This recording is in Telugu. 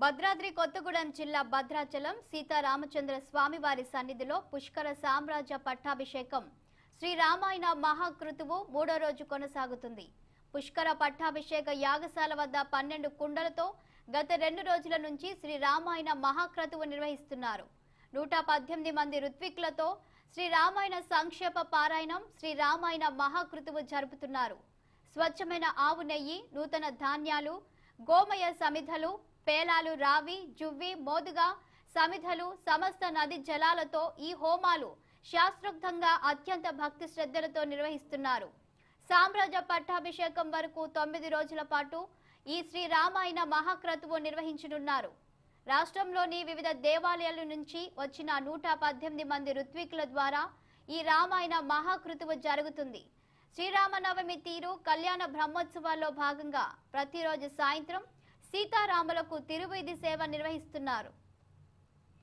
భద్రాద్రి కొత్తగూడెం జిల్లా భద్రాచలం సీతారామచంద్ర స్వామివారి సన్నిధిలో పుష్కర సామ్రాజ్య పట్టాభిషేకం. శ్రీరామాయణ మహాకృతువు మూడో రోజు కొనసాగుతుంది. పుష్కర పట్టాభిషేక యాగశాల వద్ద పన్నెండు కుండలతో గత రెండు రోజుల నుంచి శ్రీరామాయణ మహాక్రతువు నిర్వహిస్తున్నారు. నూట పద్దెనిమిది మంది ఋత్విక్లతో శ్రీరామాయణ సంక్షేప పారాయణం శ్రీరామాయణ మహాకృతువు జరుపుతున్నారు. స్వచ్ఛమైన ఆవు నెయ్యి నూతన ధాన్యాలు గోమయ సమిధలు పేలాలు రావి జువ్వి మోదుగా సమిధలు సమస్త నది జలాలతో ఈ హోమాలు శాస్త్రోక్తంగా అత్యంత భక్తి శ్రద్ధలతో నిర్వహిస్తున్నారు. సామ్రాజ్య పట్టాభిషేకం వరకు తొమ్మిది రోజుల పాటు ఈ శ్రీ రామాయణ మహాక్రతువు నిర్వహించనున్నారు. రాష్ట్రంలోని వివిధ దేవాలయాల నుంచి వచ్చిన నూట పద్దెనిమిది మంది ఋత్వికుల ద్వారా ఈ రామాయణ మహాకృతువు జరుగుతుంది. శ్రీరామనవమి తీరు కళ్యాణ బ్రహ్మోత్సవాల్లో భాగంగా ప్రతిరోజు సాయంత్రం సీతారాములకు తిరువీధి సేవ నిర్వహిస్తున్నారు.